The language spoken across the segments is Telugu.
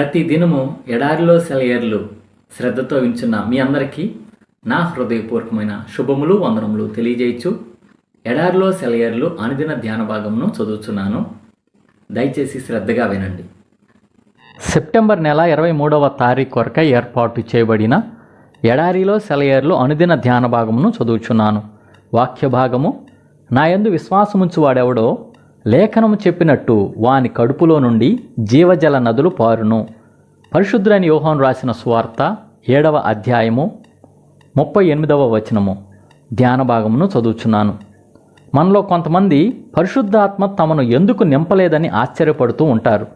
ప్రతి దినము ఎడారిలో సెలయర్లు శ్రద్ధతో వించున్న మీ అందరికీ నా హృదయపూర్వకమైన శుభములు వందనములు తెలియజేయచ్చు. ఎడారిలో సెలయర్లు అనుదిన ధ్యాన భాగమును చదువుతున్నాను దయచేసి శ్రద్ధగా వినండి. సెప్టెంబర్ నెల ఇరవై మూడవ తారీఖు కొరకై ఏర్పాటు చేయబడిన ఎడారిలో సెలయర్లు అనుదిన ధ్యాన భాగమును చదువుచున్నాను. వాక్య భాగము నా యందు విశ్వాసముంచు వాడెవడో లేఖనము చెప్పినట్టు వాని కడుపులో నుండి జీవజల నదులు పారును. పరిశుద్ధులైన యోహాను రాసిన స్వార్త ఏడవ అధ్యాయము ముప్పై ఎనిమిదవ వచనము. ధ్యాన భాగమును చదువుచున్నాను. మనలో కొంతమంది పరిశుద్ధాత్మ తమను ఎందుకు నింపలేదని ఆశ్చర్యపడుతూ ఉంటారు.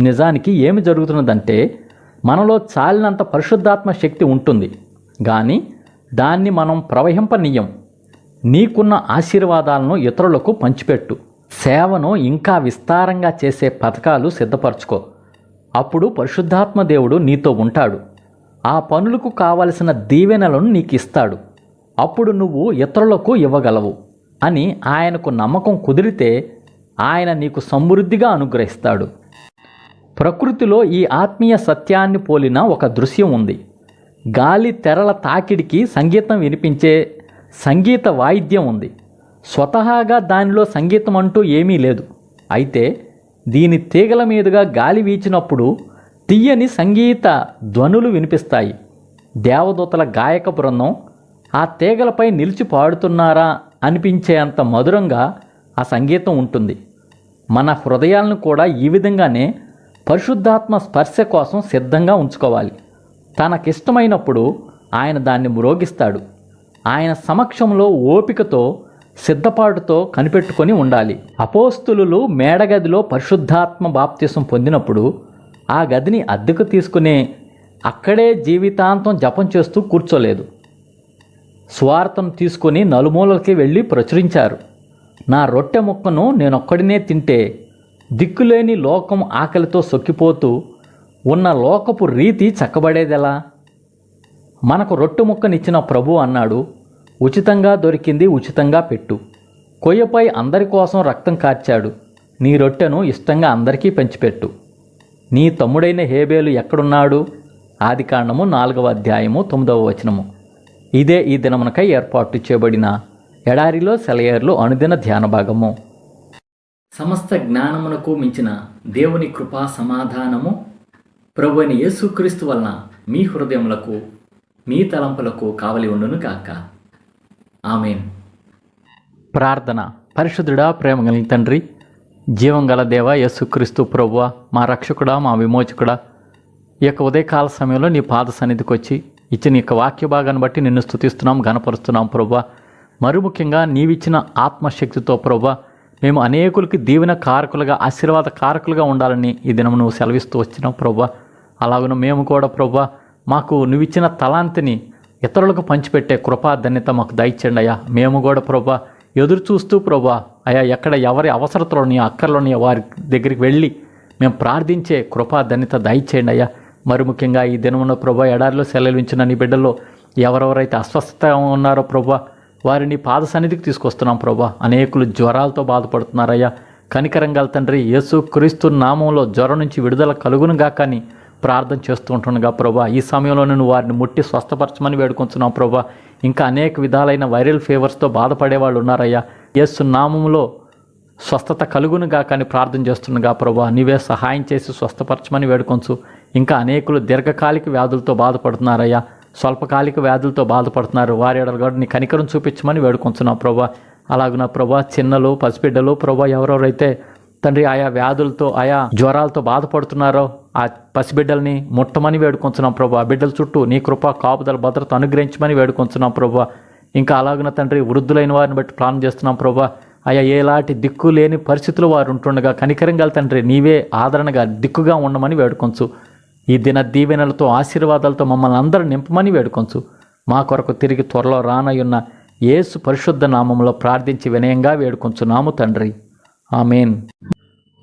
నిజానికి ఏమి జరుగుతున్నదంటే మనలో చాలినంత పరిశుద్ధాత్మ శక్తి ఉంటుంది. కానీ దాన్ని మనం ప్రవహింపనీయం. నీకున్న ఆశీర్వాదాలను ఇతరులకు పంచిపెట్టు. సేవను ఇంకా విస్తారంగా చేసే పథకాలు సిద్ధపరచుకో. అప్పుడు పరిశుద్ధాత్మ దేవుడు నీతో ఉంటాడు. ఆ పనులకు కావలసిన దీవెనలను నీకు ఇస్తాడు అప్పుడు నువ్వు ఇతరులకు ఇవ్వగలవు అని ఆయనకు నమ్మకం కుదిరితే ఆయన నీకు సమృద్ధిగా అనుగ్రహిస్తాడు. ప్రకృతిలో ఈ ఆత్మీయ సత్యాన్ని పోలిన ఒక దృశ్యం ఉంది. గాలి తెరల తాకిడికి సంగీతం వినిపించే సంగీత వాయిద్యం ఉంది. స్వతహాగా దానిలో సంగీతం అంటూ ఏమీ లేదు. అయితే దీని తీగల మీదుగా గాలి వీచినప్పుడు తీయని సంగీత ధ్వనులు వినిపిస్తాయి. దేవదూతల గాయక బృందం ఆ తీగలపై నిలిచి పాడుతున్నారా అనిపించేంత మధురంగా ఆ సంగీతం ఉంటుంది. మన హృదయాలను కూడా ఈ విధంగానే పరిశుద్ధాత్మ స్పర్శ కోసం సిద్ధంగా ఉంచుకోవాలి. తనకిష్టమైనప్పుడు ఆయన దాన్ని మ్రోగిస్తాడు. ఆయన సమక్షంలో ఓపికతో సిద్ధపాటుతో కనిపెట్టుకొని ఉండాలి. అపోస్తులు మేడగదిలో పరిశుద్ధాత్మ బాప్తిసం పొందినప్పుడు ఆ గదిని అద్దెకు తీసుకునే అక్కడే జీవితాంతం జపం చేస్తూ కూర్చోలేదు. స్వార్థం తీసుకొని నలుమూలలకి వెళ్ళి ప్రచురించారు. నా రొట్టె ముక్కను నేనొక్కడినే తింటే దిక్కులేని లోకం ఆకలితో సొక్కిపోతూ ఉన్న లోకపు రీతి చక్కబడేదెలా? మనకు రొట్టె ముక్కనిచ్చిన ప్రభు అన్నాడు ఉచితంగా దొరికింది ఉచితంగా పెట్టు. కొయ్యపై అందరి కోసం రక్తం కార్చాడు. నీ రొట్టెను ఇష్టంగా అందరికీ పంచిపెట్టు. నీ తమ్ముడైన హేబేలు ఎక్కడున్నాడు? ఆదికాండము నాలుగవ అధ్యాయము తొమ్మిదవ వచనము. ఇదే ఈ దినమునకై ఏర్పాటు చేయబడిన ఎడారిలో సెలయేర్లు అనుదిన ధ్యాన భాగము. సమస్త జ్ఞానమునకు మించిన దేవుని కృపా సమాధానము ప్రభు అయిన యేసుక్రీస్తు వలన మీ హృదయములకు మీ తలంపులకు కావలి ఉండును కాక ఆమెన్. ప్రార్థన. పరిశుద్ధుడా ప్రేమ కలిగిన తండ్రి జీవం గల దేవ యేసుక్రీస్తు ప్రభువ మా రక్షకుడా మా విమోచకుడా ఈ యొక్క ఉదయకాల సమయంలో నీ పాద సన్నిధికి వచ్చి ఇచ్చిన ఈ యొక్క వాక్య భాగాన్ని బట్టి నిన్ను స్థుతిస్తున్నాం గనపరుస్తున్నాం ప్రభా మరి ముఖ్యంగా నీవిచ్చిన ఆత్మశక్తితో ప్రభా మేము అనేకులకి దీవెన కారకులుగా ఆశీర్వాద కారకులుగా ఉండాలని ఈ దినం నువ్వు సెలవిస్తూ వచ్చినావు ప్రభా అలాగను మేము కూడా ప్రభా మాకు నువ్విచ్చిన తలాంతిని ఇతరులకు పంచిపెట్టే కృపా ధన్యత మాకు దయచండి అయ్యా. మేము కూడా ప్రభా ఎదురు చూస్తూ ప్రభా అయ్యా ఎక్కడ ఎవరి అవసరతలోని అక్కర్లోని వారి దగ్గరికి వెళ్ళి మేము ప్రార్థించే కృపా ధన్యత దయచేయండి అయ్యా. మరి ముఖ్యంగా ఈ దినమున ప్రభా ఎడారిలో సెలవించిన నీ బిడ్డల్లో ఎవరెవరైతే అస్వస్థత ఉన్నారో ప్రభా వారిని పాద సన్నిధికి తీసుకొస్తున్నాం ప్రభా. అనేకులు జ్వరాలతో బాధపడుతున్నారయ్యా. కనికరంగల తండ్రి యేసు క్రీస్తు నామంలో జ్వరం నుంచి విడుదల కలుగునుగా కానీ ప్రార్థన చేస్తూ ఉంటుండగా ప్రభా ఈ సమయంలో నువ్వు వారిని ముట్టి స్వస్థపరచమని వేడుకుంటున్నాం ప్రభా. ఇంకా అనేక విధాలైన వైరల్ ఫీవర్స్తో బాధపడే వాళ్ళు ఉన్నారయ్యా. యేసు నామంలో స్వస్థత కలుగునుగా కానీ ప్రార్థన చేస్తుండగా ప్రభా నీవే సహాయం చేసి స్వస్థపరచమని వేడుకొంచు. ఇంకా అనేకులు దీర్ఘకాలిక వ్యాధులతో బాధపడుతున్నారయ్యా. స్వల్పకాలిక వ్యాధులతో బాధపడుతున్నారు. వారి ఎడలు నీ కనికరం చూపించమని వేడుకొంచున్నాం ప్రభా. అలాగున ప్రభా చిన్నలు పసిబిడ్డలు ప్రభా ఎవరెవరైతే తండ్రి ఆయా వ్యాధులతో ఆయా జ్వరాలతో బాధపడుతున్నారో ఆ పసిబిడ్డల్ని ముట్టమని వేడుకొంచున్నాం ప్రభా. ఆ బిడ్డల చుట్టూ నీ కృప కాపుదల భద్రత అనుగ్రహించమని వేడుకొంచున్నాం ప్రభా. ఇంకా అలాగిన తండ్రి వృద్ధులైన వారిని బట్టి ప్లాన్ చేస్తున్నాం ప్రభా. అయ్యా ఏలాంటి దిక్కు లేని పరిస్థితులు వారు ఉంటుండగా కనికరం గల తండ్రి నీవే ఆదరణగా దిక్కుగా ఉండమని వేడుకొంచు. ఈ దిన దీవెనలతో ఆశీర్వాదాలతో మమ్మల్ని అందరూ నింపమని వేడుకొంచు. మా కొరకు తిరిగి త్వరలో రానయున్న యేసు పరిశుద్ధ నామంలో ప్రార్థించి వినయంగా వేడుకొంచున్నాము తండ్రి. ఆమెన్.